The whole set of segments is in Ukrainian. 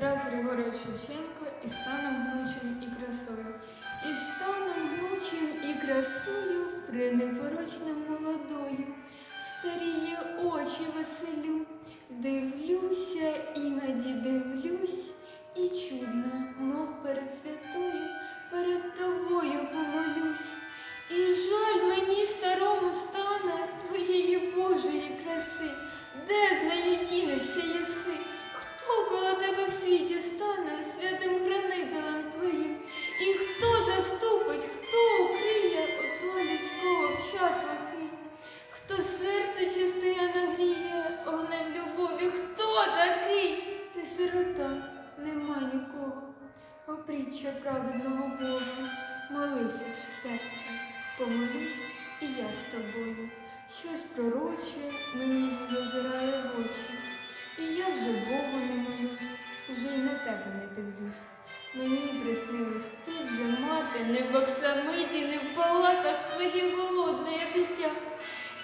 Тарас Григорович Шевченко і станом гнучим і красою. І станом гнучим і красою при непорочним молодою. Старіє очі веселю, дивлюся, іноді дивлюсь, і чудно, мов перед святою, перед тобою помолюсь. І жаль мені старому стане твоєї Божої краси, де з нею дінешся єси? Коло тебе в світі стане святим хранителем твоїм? І хто заступить, хто укриє от зла людського в час лихий? Хто серце чистиє нагріє огнем любові? Хто такий? Ти сирота, нема нікого. Опріччя праведного Бога, молися ж серце, помолюсь і я з тобою. Щось пророче не в оксамиті, не в палатах твоє голодне дитя.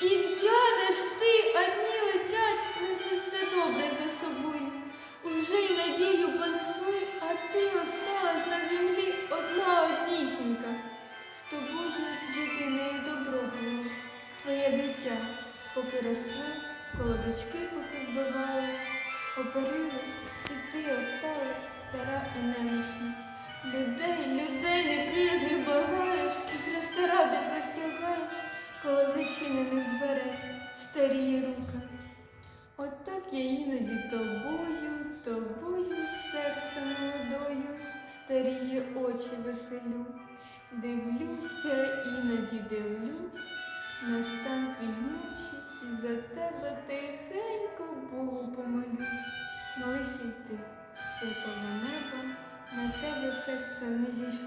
І в'янеш ти, а летять, несу все добре за собою. Уже й надію понесли, а ти осталась на землі одна однісінька. З тобою єдине добро було, твоє дитя, поки росло, в колодочки поки вбивалась, оперилась, і ти осталась стара і немічна. Людей, людей старіє рука. От так я іноді тобою, тобою, серцем молодою, старіє очі веселю. Дивлюся, іноді дивлюсь, на стан твій ночі, і за тебе тихенько Богу помолюсь. Молися й ти, святого неба, на тебе серце не зійшло,